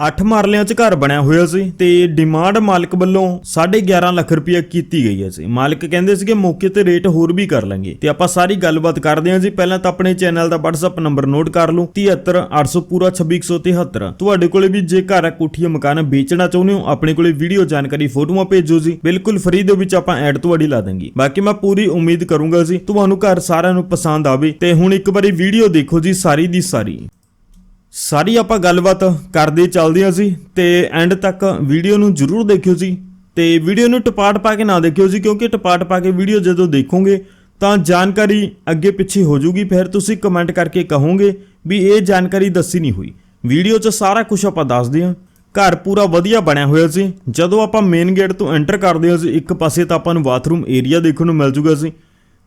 ਅੱਠ ਮਰਲਿਆਂ 'ਚ ਘਰ ਬਣਿਆ ਹੋਇਆ ਸੀ ਤੇ ਡਿਮਾਂਡ ਮਾਲਕ ਵੱਲੋਂ 11.5 ਲੱਖ ਰੁਪਏ ਕੀਤੀ ਗਈ ਹੈ ਸੀ। ਮਾਲਕ ਕਹਿੰਦੇ ਸੀ ਕਿ ਮੌਕੇ ਤੇ ਰੇਟ ਹੋਰ ਵੀ ਕਰ ਲਾਂਗੇ। ਤੇ ਆਪਾਂ ਸਾਰੀ ਗੱਲਬਾਤ ਕਰਦੇ ਹਾਂ ਜੀ। ਪਹਿਲਾਂ ਤਾਂ ਆਪਣੇ ਚੈਨਲ ਦਾ WhatsApp ਨੰਬਰ ਨੋਟ ਕਰ ਲਓ। 73800 ਪੂਰਾ 26173 ਤੁਹਾਡੇ ਕੋਲੇ ਵੀ ਜੇ ਘਰ ਕੋਠੀ ਮਕਾਨ ਵੇਚਣਾ ਚਾਹੁੰਦੇ ਹੋ, ਆਪਣੇ ਕੋਲੇ ਵੀਡੀਓ ਜਾਣਕਾਰੀ ਫੋਟੋਆਂ ਭੇਜੋ ਜੀ। ਬਿਲਕੁਲ ਫ੍ਰੀ ਦੇ ਵਿੱਚ ਆਪਾਂ ਐਡ ਤੁਹਾਡੀ ਲਾ ਦਾਂਗੇ। ਬਾਕੀ ਮੈਂ ਪੂਰੀ ਉਮੀਦ ਕਰੂੰਗਾ ਜੀ, ਤੁਹਾਨੂੰ ਘਰ ਸਾਰਿਆਂ ਨੂੰ ਪਸੰਦ ਆਵੇ। ਤੇ ਹੁਣ ਇੱਕ ਵਾਰੀ ਵੀਡੀਓ ਦੇਖੋ ਜੀ, ਸਾਰੀ ਦੀ ਸਾਰੀ। ਸਾਰੀ ਆਪਾਂ ਗੱਲਬਾਤ ਕਰਦੇ ਚੱਲਦੇ ਹਾਂ ਸੀ ਤੇ ਐਂਡ ਤੱਕ ਵੀਡੀਓ ਨੂੰ ਜਰੂਰ ਦੇਖਿਓ ਜੀ। ਤੇ ਵੀਡੀਓ ਨੂੰ ਟਪਾਟ ਪਾ ਕੇ ਨਾ ਦੇਖਿਓ ਜੀ, ਕਿਉਂਕਿ ਟਪਾਟ ਪਾ ਕੇ ਵੀਡੀਓ ਜਦੋਂ ਦੇਖੋਗੇ ਤਾਂ ਜਾਣਕਾਰੀ ਅੱਗੇ ਪਿੱਛੇ ਹੋ ਜੂਗੀ ਫਿਰ ਤੁਸੀਂ ਕਮੈਂਟ ਕਰਕੇ ਕਹੋਗੇ ਵੀ ਇਹ ਜਾਣਕਾਰੀ ਦੱਸੀ ਨਹੀਂ ਹੋਈ। ਵੀਡੀਓ 'ਚ ਸਾਰਾ ਕੁਝ ਆਪਾਂ ਦੱਸਦੇ ਹਾਂ। ਘਰ ਪੂਰਾ ਵਧੀਆ ਬਣਿਆ ਹੋਇਆ ਸੀ। ਜਦੋਂ ਆਪਾਂ ਮੇਨ ਗੇਟ ਤੋਂ ਐਂਟਰ ਕਰਦੇ ਹਾਂ ਸੀ ਇੱਕ ਪਾਸੇ ਤਾਂ ਆਪਾਂ ਨੂੰ ਬਾਥਰੂਮ ਏਰੀਆ ਦੇਖਣ ਨੂੰ ਮਿਲ ਜੂਗਾ ਸੀ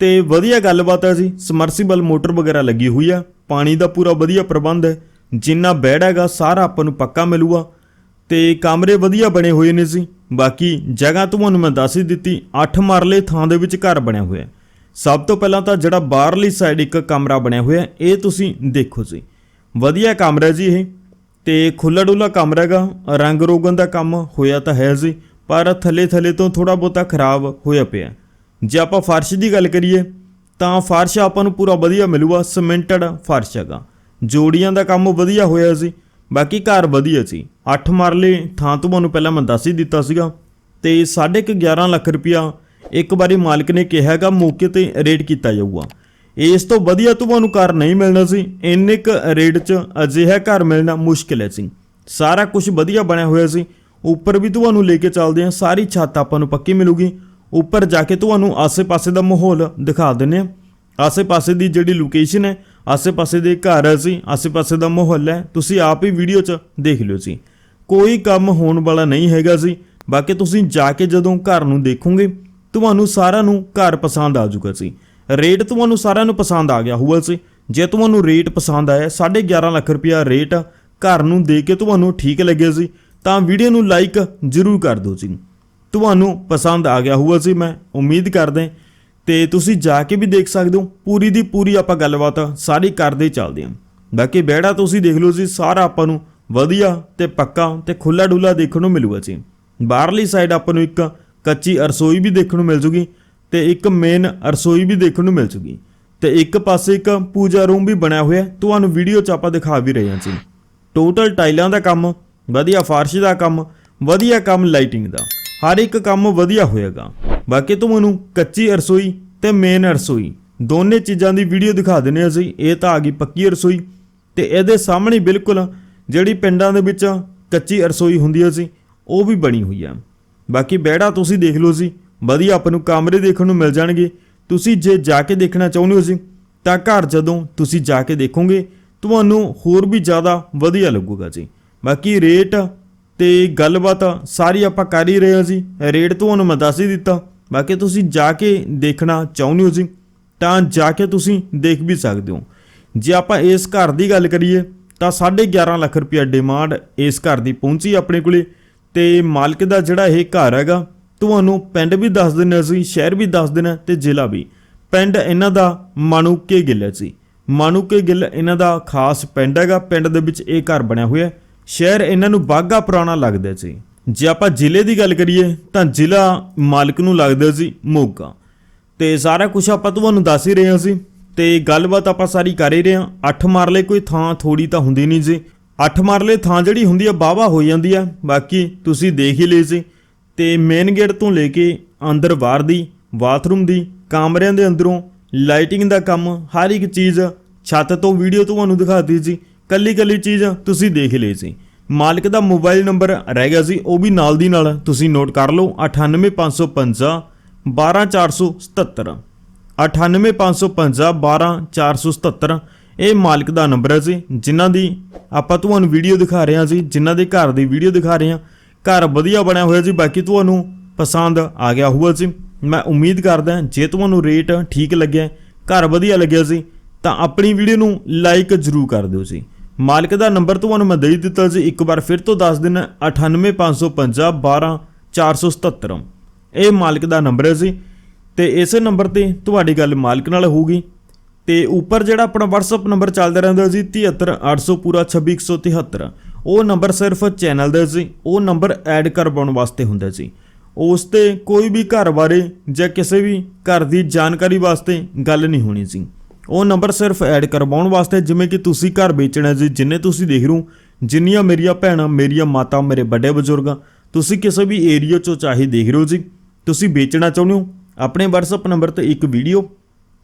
ਤੇ ਵਧੀਆ ਗੱਲਬਾਤ ਹੈ ਜੀ ਸਮਰਸੀਬਲ ਮੋਟਰ ਵਗੈਰਾ ਲੱਗੀ ਹੋਈ ਆ। ਪਾਣੀ ਦਾ ਪੂਰਾ ਵਧੀਆ ਪ੍ਰਬੰਧ ਹੈ। ਜਿੰਨਾ ਬੈਡ ਹੈਗਾ, ਸਾਰਾ ਆਪਾਂ ਨੂੰ ਪੱਕਾ ਮਿਲੂਗਾ। ਤੇ ਕਮਰੇ ਵਧੀਆ ਬਣੇ ਹੋਏ ਨੇ ਸੀ ਬਾਕੀ ਜਗ੍ਹਾ ਤੁਹਾਨੂੰ ਮੈਂ ਦੱਸ ਹੀ ਦਿੱਤੀ 8 ਮਰਲੇ ਥਾਂ ਦੇ ਵਿੱਚ ਘਰ ਬਣਿਆ ਹੋਇਆ। ਸਭ ਤੋਂ ਪਹਿਲਾਂ ਤਾਂ ਜਿਹੜਾ ਬਾਹਰਲੀ ਸਾਈਡ ਇੱਕ ਕਮਰਾ ਬਣਿਆ ਹੋਇਆ, ਇਹ ਤੁਸੀਂ ਦੇਖੋ ਜੀ। ਵਧੀਆ ਕਮਰਾ ਜੀ ਇਹ। ਤੇ ਖੁੱਲਾ ਡੁੱਲਾ ਕਮਰਾ ਹੈਗਾ, ਰੰਗ ਰੋਗਨ ਦਾ ਕੰਮ ਹੋਇਆ ਤਾਂ ਹੈ ਜੀ, ਪਰ ਥੱਲੇ ਥੱਲੇ ਤੋਂ ਥੋੜਾ ਬਹੁਤਾ ਖਰਾਬ ਹੋਇਆ ਪਿਆ। ਜੇ ਆਪਾਂ ਫਰਸ਼ ਦੀ ਗੱਲ ਕਰੀਏ, ਤਾਂ ਫਰਸ਼ ਆਪਾਂ ਨੂੰ ਪੂਰਾ ਵਧੀਆ ਮਿਲੂਗਾ ਸੀਮੈਂਟਡ ਫਰਸ਼ ਹੈਗਾ। ਜੋੜੀਆਂ ਦਾ ਕੰਮ ਵਧੀਆ ਹੋਇਆ ਸੀ। ਬਾਕੀ ਘਰ ਵਧੀਆ ਸੀ। 8 ਮਰਲੇ ਥਾਂ ਤੁਹਾਨੂੰ ਪਹਿਲਾਂ ਮੈਂ ਦੱਸ ਹੀ ਦਿੱਤਾ ਸੀਗਾ। ਤੇ 11.5 ਲੱਖ ਰੁਪਇਆ ਇੱਕ ਵਾਰੀ ਮਾਲਕ ਨੇ ਕਿਹਾ ਮੌਕੇ ਤੇ ਰੇਟ ਕੀਤਾ ਜਾਊਗਾ। ਇਸ ਤੋਂ ਵਧੀਆ ਤੁਹਾਨੂੰ ਘਰ ਨਹੀਂ ਮਿਲਣਾ ਸੀ। ਇੰਨੇ ਕ ਰੇਟ 'ਚ ਅਜਿਹਾ ਘਰ ਮਿਲਣਾ ਮੁਸ਼ਕਿਲ ਹੈ ਸੀ। ਸਾਰਾ ਕੁਝ ਵਧੀਆ ਬਣਿਆ ਹੋਇਆ ਸੀ। ਉੱਪਰ ਵੀ ਤੁਹਾਨੂੰ ਲੈ ਕੇ ਚੱਲਦੇ ਹਾਂ। ਸਾਰੀ ਛੱਤ ਆਪਾਂ ਨੂੰ ਪੱਕੀ ਮਿਲੂਗੀ। ਉੱਪਰ ਜਾ ਕੇ ਤੁਹਾਨੂੰ ਆਸੇ-ਪਾਸੇ ਦਾ ਮਾਹੌਲ ਦਿਖਾ ਦਿੰਨੇ ਆ ਆਸੇ-ਪਾਸੇ ਦੀ ਜਿਹੜੀ ਲੋਕੇਸ਼ਨ ਹੈ ਆਸੇ-ਪਾਸੇ ਦੇ ਘਰ ਸੀ ਆਸੇ-ਪਾਸੇ ਦਾ ਮਾਹੌਲ ਹੈ। ਤੁਸੀਂ ਆਪ ਹੀ ਵੀਡੀਓ 'ਚ ਦੇਖ ਲਿਓ ਸੀ ਕੋਈ ਕੰਮ ਹੋਣ ਵਾਲਾ ਨਹੀਂ ਹੈਗਾ ਸੀ ਬਾਕੀ ਤੁਸੀਂ ਜਾ ਕੇ ਜਦੋਂ ਘਰ ਨੂੰ ਦੇਖੋਗੇ, ਤੁਹਾਨੂੰ ਸਾਰਿਆਂ ਨੂੰ ਘਰ ਪਸੰਦ ਆ ਜਾਊਗਾ ਸੀ ਰੇਟ ਤੁਹਾਨੂੰ ਸਾਰਿਆਂ ਨੂੰ ਪਸੰਦ ਆ ਗਿਆ ਹੋਊਗਾ ਸੀ ਜੇ ਤੁਹਾਨੂੰ ਰੇਟ ਪਸੰਦ ਆਇਆ 11.5 ਲੱਖ ਰੁਪਇਆ ਰੇਟ ਘਰ ਨੂੰ ਦੇ ਕੇ ਤੁਹਾਨੂੰ ਠੀਕ ਲੱਗਿਆ ਸੀ ਤਾਂ ਵੀਡੀਓ ਨੂੰ ਲਾਈਕ ਜ਼ਰੂਰ ਕਰ ਦਿਓ ਜੀ। ਤੁਹਾਨੂੰ ਪਸੰਦ ਆ ਗਿਆ ਹੋਊਗਾ ਸੀ ਮੈਂ ਉਮੀਦ ਕਰਦਾ ਤੇ ਤੁਸੀਂ ਜਾ ਕੇ ਵੀ ਦੇਖ ਸਕਦੇ ਹੋ, ਪੂਰੀ ਦੀ ਪੂਰੀ ਆਪਾਂ ਗੱਲਬਾਤ ਸਾਰੀ ਕਰਦੇ ਚੱਲਦੇ ਹਾਂ। ਬਾਕੀ ਬਹਿੜਾ ਤੁਸੀਂ ਦੇਖ ਲਓ ਜੀ, ਸਾਰਾ ਆਪਾਂ ਨੂੰ ਵਧੀਆ ਤੇ ਪੱਕਾ ਤੇ ਖੁੱਲਾ ਡੁੱਲਾ ਦੇਖਣ ਨੂੰ ਮਿਲੂਗਾ ਜੀ। ਬਾਹਰਲੀ ਸਾਈਡ ਆਪਾਂ ਨੂੰ ਇੱਕ ਕੱਚੀ ਰਸੋਈ ਵੀ ਦੇਖਣ ਨੂੰ ਮਿਲ ਜੂਗੀ ਤੇ ਇੱਕ ਮੇਨ ਰਸੋਈ ਵੀ ਦੇਖਣ ਨੂੰ ਮਿਲ ਜੂਗੀ। ਤੇ ਇੱਕ ਪਾਸੇ ਇੱਕ ਪੂਜਾ ਰੂਮ ਵੀ ਬਣਿਆ ਹੋਇਆ, ਤੁਹਾਨੂੰ ਵੀਡੀਓ 'ਚ ਆਪਾਂ ਦਿਖਾ ਵੀ ਰਹੇ ਹਾਂ ਜੀ। ਟੋਟਲ ਟਾਈਲਾਂ ਦਾ ਕੰਮ, ਵਧੀਆ ਫਾਰਸ਼ ਦਾ ਕੰਮ, ਵਧੀਆ ਕੰਮ ਲਾਈਟਿੰਗ ਦਾ। ਹਰ ਇੱਕ ਕੰਮ ਵਧੀਆ ਹੋਏਗਾ। ਬਾਕੀ ਤੁਹਾਨੂੰ ਕੱਚੀ ਰਸੋਈ ਤੇ ਮੇਨ ਰਸੋਈ ਦੋਨੇ ਚੀਜ਼ਾਂ ਦੀ ਵੀਡੀਓ ਦਿਖਾ ਦਿੰਨੇ ਅਸੀਂ। ਇਹ ਤਾਂ ਆ ਗਈ ਪੱਕੀ ਰਸੋਈ ਤੇ ਇਹਦੇ ਸਾਹਮਣੇ ਬਿਲਕੁਲ ਜਿਹੜੀ ਪਿੰਡਾਂ ਦੇ ਵਿੱਚ ਕੱਚੀ ਰਸੋਈ ਹੁੰਦੀ ਸੀ ਉਹ ਵੀ ਬਣੀ ਹੋਈ ਆ। ਬਾਕੀ ਬਹਿੜਾ ਤੁਸੀਂ ਦੇਖ ਲਓ ਸੀ ਵਧੀਆ ਆਪਾਂ ਨੂੰ ਕਮਰੇ ਦੇਖਣ ਨੂੰ ਮਿਲ ਜਾਣਗੇ। ਤੁਸੀਂ ਜੇ ਜਾ ਕੇ ਦੇਖਣਾ ਚਾਹੁੰਦੇ ਹੋ ਸੀ ਤਾਂ ਘਰ ਜਦੋਂ ਤੁਸੀਂ ਜਾ ਕੇ ਦੇਖੋਗੇ, ਤੁਹਾਨੂੰ ਹੋਰ ਵੀ ਜ਼ਿਆਦਾ ਵਧੀਆ ਲੱਗੂਗਾ ਜੀ। ਬਾਕੀ ਰੇਟ ਤੇ ਗੱਲਬਾਤ ਸਾਰੀ ਆਪਾਂ ਕਰ ਹੀ ਰਹੇ ਹਾਂ ਜੀ। ਰੇਟ ਤੁਹਾਨੂੰ ਮੈਂ ਦੱਸ ਹੀ ਦਿੱਤਾ। ਬਾਕੀ ਤੁਸੀਂ ਜਾ ਕੇ ਦੇਖਣਾ ਚਾਹੁੰਦੇ ਹੋ ਜੀ, ਤਾਂ ਜਾ ਕੇ ਤੁਸੀਂ ਦੇਖ ਵੀ ਸਕਦੇ ਹੋ। ਜੇ ਆਪਾਂ ਇਸ ਘਰ ਦੀ ਗੱਲ ਕਰੀਏ, ਤਾਂ 11.5 ਲੱਖ ਰੁਪਇਆ ਡਿਮਾਂਡ ਇਸ ਘਰ ਦੀ ਪਹੁੰਚੀ ਆਪਣੇ ਕੋਲੇ। ਤੇ ਮਾਲਕ ਦਾ ਜਿਹੜਾ ਇਹ ਘਰ ਹੈਗਾ, ਤੁਹਾਨੂੰ ਪਿੰਡ ਵੀ ਦੱਸ ਦਿੰਦੇ ਸੀ, ਸ਼ਹਿਰ ਵੀ ਦੱਸ ਦੇਣਾ ਤੇ ਜ਼ਿਲ੍ਹਾ ਵੀ। ਪਿੰਡ ਇਹਨਾਂ ਦਾ ਮਾਨੂਕੇ ਗਿੱਲ ਹੈ ਜੀ। ਮਾਨੂਕੇ ਗਿੱਲ ਇਹਨਾਂ ਦਾ ਖਾਸ ਪਿੰਡ ਹੈਗਾ, ਪਿੰਡ ਦੇ ਵਿੱਚ ਇਹ ਘਰ ਬਣਿਆ ਹੋਇਆ ਸ਼ਹਿਰ ਇਹਨਾਂ ਨੂੰ ਬਾਗਾ ਪੁਰਾਣਾ ਲੱਗਦਾ ਸੀ ਜੇ ਆਪਾਂ ਜ਼ਿਲ੍ਹੇ ਦੀ ਗੱਲ ਕਰੀਏ ਤਾਂ ਜ਼ਿਲ੍ਹਾ ਮਾਲਕ ਨੂੰ ਲੱਗਦਾ ਸੀ ਮੋਗਾ। ਤੇ ਸਾਰਾ ਕੁਝ ਆਪਾਂ ਤੁਹਾਨੂੰ ਦੱਸ ਹੀ ਰਹੇ ਹਾਂ ਸੀ। ਤੇ ਗੱਲਬਾਤ ਆਪਾਂ ਸਾਰੀ ਕਰ ਹੀ ਰਹੇ ਹਾਂ। ਅੱਠ ਮਾਰਲੇ ਕੋਈ ਥਾਂ ਥੋੜੀ ਤਾਂ ਹੁੰਦੀ ਨਹੀਂ ਜੀ ਅੱਠ ਮਾਰਲੇ ਥਾਂ ਜਿਹੜੀ ਹੁੰਦੀ ਆ ਬਾਵਾ ਹੋ ਜਾਂਦੀ ਆ। ਬਾਕੀ ਤੁਸੀਂ ਦੇਖ ਹੀ ਲਈ ਸੀ। ਤੇ ਮੇਨ ਗੇਟ ਤੋਂ ਲੈ ਕੇ ਅੰਦਰ ਬਾਹਰ ਦੀ ਬਾਥਰੂਮ ਦੀ, ਕਮਰਿਆਂ ਦੇ ਅੰਦਰੋਂ ਲਾਈਟਿੰਗ ਦਾ ਕੰਮ, ਹਰ ਇੱਕ ਚੀਜ਼ ਛੱਤ ਤੋਂ ਵੀਡੀਓ ਤੁਹਾਨੂੰ ਦਿਖਾਤੀ ਸੀ। ਕੱਲੀ ਕੱਲੀ ਚੀਜ਼ ਤੁਸੀਂ ਦੇਖ ਲਈ ਸੀ। ਮਾਲਕ ਦਾ ਮੋਬਾਈਲ ਨੰਬਰ ਰਹਿ ਗਿਆ ਸੀ, ਉਹ ਵੀ ਨਾਲ ਦੀ ਨਾਲ। ਤੁਸੀਂ ਨੋਟ ਕਰ ਲਓ 98550 12477 98550 12477 ਇਹ ਮਾਲਕ ਦਾ ਨੰਬਰ ਹੈ ਜੀ, ਜਿਨ੍ਹਾਂ ਦੀ ਆਪਾਂ ਤੁਹਾਨੂੰ ਵੀਡੀਓ ਦਿਖਾ ਰਹੇ ਹਾਂ ਜੀ, ਜਿਨ੍ਹਾਂ ਦੇ ਘਰ ਦੀ ਵੀਡੀਓ ਦਿਖਾ ਰਹੇ ਹਾਂ। ਘਰ ਵਧੀਆ ਬਣਿਆ ਹੋਇਆ ਜੀ, ਬਾਕੀ ਤੁਹਾਨੂੰ ਪਸੰਦ ਆ ਗਿਆ ਹੋਊਗਾ ਜੀ। ਮੈਂ ਉਮੀਦ ਕਰਦਾ, ਜੇ ਤੁਹਾਨੂੰ ਰੇਟ ਠੀਕ ਲੱਗਿਆ, ਘਰ ਵਧੀਆ ਲੱਗਿਆ ਸੀ ਤਾਂ ਆਪਣੀ ਵੀਡੀਓ ਨੂੰ ਲਾਈਕ ਜ਼ਰੂਰ ਕਰ ਦਿਓ ਜੀ। ਮਾਲਕ ਦਾ ਨੰਬਰ ਤੁਹਾਨੂੰ ਮੈਂ ਦੇ ਦਿੱਤਾ ਜੀ ਇੱਕ ਵਾਰ ਫਿਰ ਤੋਂ ਦੱਸ ਦਿੰਨਾ 98550 12477 ਇਹ ਮਾਲਕ ਦਾ ਨੰਬਰ ਹੈ ਜੀ, ਤੇ ਇਸੇ ਨੰਬਰ ਤੇ ਤੁਹਾਡੀ ਗੱਲ ਮਾਲਕ ਨਾਲ ਹੋਊਗੀ। ਤੇ ਉੱਪਰ ਜਿਹੜਾ ਆਪਣਾ WhatsApp ਨੰਬਰ ਚੱਲਦਾ ਰਹਿੰਦਾ ਜੀ 73800 ਪੂਰਾ 26173 ਉਹ ਨੰਬਰ ਸਿਰਫ ਚੈਨਲ ਦਾ ਸੀ ਉਹ ਨੰਬਰ ਐਡ ਕਰਵਾਉਣ ਵਾਸਤੇ ਹੁੰਦਾ ਸੀ ਉਸ ਤੇ ਕੋਈ ਵੀ ਘਰ ਬਾਰੇ ਜਾਂ ਕਿਸੇ ਵੀ ਘਰ ਦੀ ਜਾਣਕਾਰੀ ਵਾਸਤੇ ਗੱਲ ਨਹੀਂ ਹੋਣੀ ਸੀ ਉਹ ਨੰਬਰ ਸਿਰਫ ਐਡ ਕਰਵਾਉਣ ਵਾਸਤੇ, ਜਿਵੇਂ ਕਿ ਤੁਸੀਂ ਘਰ ਵੇਚਣਾ ਜੀ ਜਿੰਨੇ ਤੁਸੀਂ ਦੇਖ ਰਹੇ ਹੋ, ਜਿੰਨੀਆਂ ਮੇਰੀਆਂ ਭੈਣਾਂ, ਮੇਰੀਆਂ ਮਾਤਾ, ਮੇਰੇ ਵੱਡੇ ਬਜ਼ੁਰਗਾਂ ਤੁਸੀਂ ਕਿਸੇ ਵੀ ਏਰੀਆ ਚੋਂ ਚਾਹੇ ਦੇਖ ਰਹੇ ਹੋ ਜੀ, ਤੁਸੀਂ ਵੇਚਣਾ ਚਾਹੁੰਦੇ ਹੋ, ਆਪਣੇ WhatsApp ਨੰਬਰ ਤੇ ਇੱਕ ਵੀਡੀਓ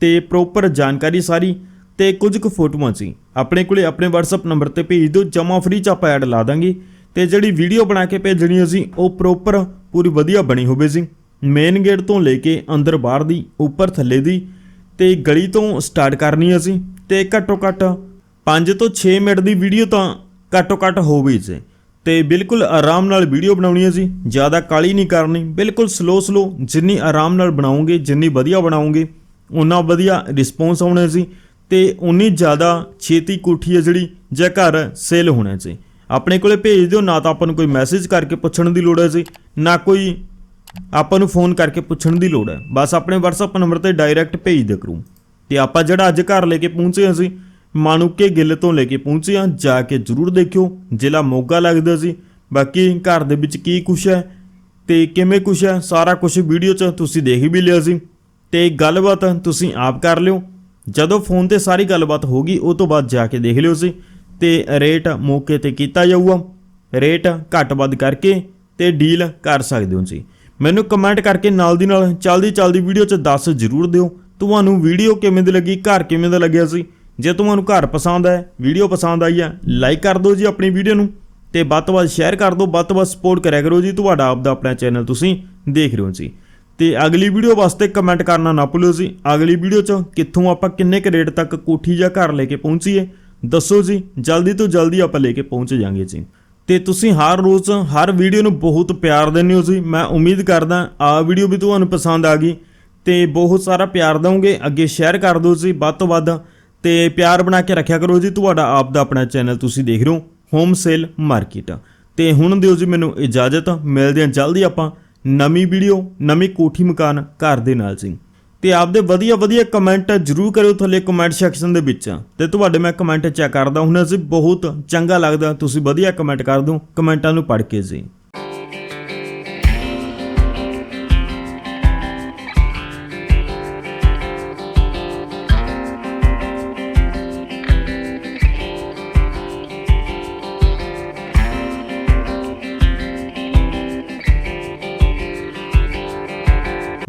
ਤੇ ਪ੍ਰੋਪਰ ਜਾਣਕਾਰੀ ਸਾਰੀ ਤੇ ਕੁਝ ਕੁ ਫੋਟੋਆਂ ਸੀ, ਆਪਣੇ ਕੋਲੇ ਆਪਣੇ WhatsApp ਨੰਬਰ ਤੇ ਭੇਜ ਦਿਓ, ਜਮਾ ਫ੍ਰੀ ਚ ਆਪਾਂ ਐਡ ਲਾ ਦਾਂਗੇ, ਤੇ ਜਿਹੜੀ ਵੀਡੀਓ ਬਣਾ ਕੇ ਭੇਜਣੀ ਅਸੀਂ ਉਹ ਪ੍ਰੋਪਰ ਪੂਰੀ ਵਧੀਆ ਬਣੀ ਹੋਵੇ ਜੀ ਮੇਨ ਗੇਟ ਤੋਂ ਲੈ ਕੇ ਅੰਦਰ ਬਾਹਰ ਦੀ, ਉੱਪਰ ਥੱਲੇ ਦੀ ਤੇ ਗਲੀ ਤੋਂ ਸਟਾਰਟ ਕਰਨੀ ਅਸੀਂ ਤੇ ਘੱਟੋ ਘੱਟ 5 ਤੋਂ 6 ਮਿੰਟ ਦੀ ਵੀਡੀਓ ਤਾਂ ਘੱਟੋ ਘੱਟ ਹੋਵੇ ਸੀ। ਤੇ ਬਿਲਕੁਲ ਆਰਾਮ ਨਾਲ ਵੀਡੀਓ ਬਣਾਉਣੀ ਹੈ ਜੀ ਜ਼ਿਆਦਾ ਕਾਲੀ ਨਹੀਂ ਕਰਨੀ। ਬਿਲਕੁਲ ਸਲੋ ਸਲੋ ਜਿੰਨੀ ਆਰਾਮ ਨਾਲ ਬਣਾਉਂਗੇ, ਜਿੰਨੀ ਵਧੀਆ ਬਣਾਉਂਗੇ ਉਨਾ ਵਧੀਆ ਰਿਸਪੌਂਸ ਆਉਣਾ ਸੀ ਤੇ ਉਨੀ ਜ਼ਿਆਦਾ ਛੇਤੀ ਕੋਠੀ ਹੈ ਜਿਹੜੀ ਜਾਂ ਘਰ ਸੇਲ ਹੋਣਾ ਜੀ ਆਪਣੇ ਕੋਲੇ ਭੇਜ ਦਿਓ, ਨਾ ਤਾਂ ਆਪਾਂ ਨੂੰ ਕੋਈ ਮੈਸੇਜ ਕਰਕੇ ਪੁੱਛਣ ਦੀ ਲੋੜ ਹੈ ਜੀ ਨਾ ਕੋਈ ਆਪਾਂ ਨੂੰ ਫੋਨ ਕਰਕੇ ਪੁੱਛਣ ਦੀ ਲੋੜ ਹੈ। ਬਸ ਆਪਣੇ WhatsApp ਨੰਬਰ ਤੇ ਡਾਇਰੈਕਟ ਭੇਜ ਦੇ ਕਰੂੰ। ਤੇ ਆਪਾਂ ਜਿਹੜਾ ਅੱਜ ਘਰ ਲੈ ਕੇ ਪਹੁੰਚੇ ਹਾਂ ਅਸੀਂ ਮਾਨੂਕੇ ਗਿੱਲ ਤੋਂ ਲੈ ਕੇ ਪਹੁੰਚੇ ਹਾਂ, ਜਾ ਕੇ ਜਰੂਰ ਦੇਖਿਓ। ਜ਼ਿਲ੍ਹਾ ਮੋਗਾ ਲੱਗਦਾ ਸੀ। ਬਾਕੀ ਘਰ ਦੇ ਵਿੱਚ ਕੀ ਕੁਛ ਹੈ ਤੇ ਕਿਵੇਂ ਕੁਛ ਹੈ, ਸਾਰਾ ਕੁਝ ਵੀਡੀਓ 'ਚ ਤੁਸੀਂ ਦੇਖ ਵੀ ਲਿਆ ਸੀ। ਤੇ ਗੱਲਬਾਤ ਤੁਸੀਂ ਆਪ ਕਰ ਲਿਓ। ਜਦੋਂ ਫੋਨ ਤੇ ਸਾਰੀ ਗੱਲਬਾਤ ਹੋਗੀ ਉਹ ਤੋਂ ਬਾਅਦ ਜਾ ਕੇ ਦੇਖ ਲਿਓ ਸੀ। ਤੇ ਰੇਟ ਮੌਕੇ ਤੇ ਕੀਤਾ ਜਾਊਗਾ। ਰੇਟ ਘੱਟ ਵੱਧ ਕਰਕੇ ਤੇ ਡੀਲ ਕਰ ਸਕਦੇ ਹੋ ਜੀ ਮੈਨੂੰ ਕਮੈਂਟ ਕਰਕੇ ਨਾਲ ਦੀ ਨਾਲ ਚਲਦੀ ਚਲਦੀ ਵੀਡੀਓ 'ਚ ਦੱਸ ਜ਼ਰੂਰ ਦਿਓ। ਤੁਹਾਨੂੰ ਵੀਡੀਓ ਕਿਵੇਂ ਦੀ ਲੱਗੀ, ਘਰ ਕਿਵੇਂ ਦਾ ਲੱਗਿਆ ਸੀ? ਜੇ ਤੁਹਾਨੂੰ ਘਰ ਪਸੰਦ ਹੈ ਵੀਡੀਓ ਪਸੰਦ ਆਈ ਹੈ ਲਾਈਕ ਕਰ ਦਿਓ ਜੀ ਆਪਣੀ ਵੀਡੀਓ ਨੂੰ ਤੇ ਵੱਧ ਤੋਂ ਵੱਧ ਸ਼ੇਅਰ ਕਰ ਦਿਓ, ਵੱਧ ਤੋਂ ਵੱਧ ਸਪੋਰਟ ਕਰਿਆ ਕਰੋ ਜੀ ਤੁਹਾਡਾ ਆਪਦਾ ਆਪਣਾ ਚੈਨਲ ਤੁਸੀਂ ਦੇਖ ਰਹੇ ਹੋ ਜੀ। ਤੇ ਅਗਲੀ ਵੀਡੀਓ ਵਾਸਤੇ ਕਮੈਂਟ ਕਰਨਾ ਨਾ ਭੁੱਲਿਓ ਜੀ। ਅਗਲੀ ਵੀਡੀਓ 'ਚ ਕਿੱਥੋਂ ਆਪਾਂ ਕਿੰਨੇ ਕੁ ਰੇਟ ਤੱਕ ਕੋਠੀ ਜਾਂ ਘਰ ਲੈ ਕੇ ਪਹੁੰਚੀਏ, ਦੱਸੋ ਜੀ। ਜਲਦੀ ਤੋਂ ਜਲਦੀ ਆਪਾਂ ਲੈ ਕੇ ਪਹੁੰਚ ਜਾਾਂਗੇ ਜੀ। ਤੇ ਤੁਸੀਂ ਹਰ ਰੋਜ਼ ਹਰ ਵੀਡੀਓ ਨੂੰ ਬਹੁਤ ਪਿਆਰ ਦਿੰਦੇ ਹੋ ਜੀ। ਮੈਂ ਉਮੀਦ ਕਰਦਾ ਆ ਵੀਡੀਓ ਵੀ ਤੁਹਾਨੂੰ ਪਸੰਦ ਆ ਗਈ ਤੇ ਬਹੁਤ ਸਾਰਾ ਪਿਆਰ ਦਵੋਗੇ ਅੱਗੇ ਸ਼ੇਅਰ ਕਰ ਦਿਓ ਜੀ ਵੱਧ ਤੋਂ ਵੱਧ ਤੇ ਪਿਆਰ ਬਣਾ ਕੇ ਰੱਖਿਆ ਕਰੋ ਜੀ। ਤੁਹਾਡਾ ਆਪ ਦਾ ਆਪਣਾ ਚੈਨਲ ਤੁਸੀਂ ਦੇਖ ਰਹੇ ਹੋ ਹੋਮ ਸੇਲ ਮਾਰਕੀਟ ਤੇ ਹੁਣ ਦਿਓ ਜੀ ਮੈਨੂੰ ਇਜਾਜ਼ਤ। ਮਿਲਦੇ ਹਾਂ ਜਲਦੀ ਆਪਾਂ ਨਵੀਂ ਵੀਡੀਓ, ਨਵੀਂ ਕੋਠੀ ਮਕਾਨ ਘਰ ਦੇ ਨਾਲ ਜੀ। ਤੇ ਆਪਦੇ ਵਧੀਆ ਵਧੀਆ ਕਮੈਂਟ ਜਰੂਰ ਕਰਿਓ ਥੱਲੇ ਕਮੈਂਟ ਸੈਕਸ਼ਨ ਦੇ ਵਿੱਚ। ਤੇ ਤੁਹਾਡੇ ਮੈਂ ਕਮੈਂਟ ਚੈੱਕ ਕਰਦਾ ਹੁਣ ਅਸੀਂ ਬਹੁਤ ਚੰਗਾ ਲੱਗਦਾ। ਤੁਸੀਂ ਵਧੀਆ ਕਮੈਂਟ ਕਰ ਦਿਓ ਕਮੈਂਟਾਂ ਨੂੰ ਪੜ੍ਹ ਕੇ ਜੀ।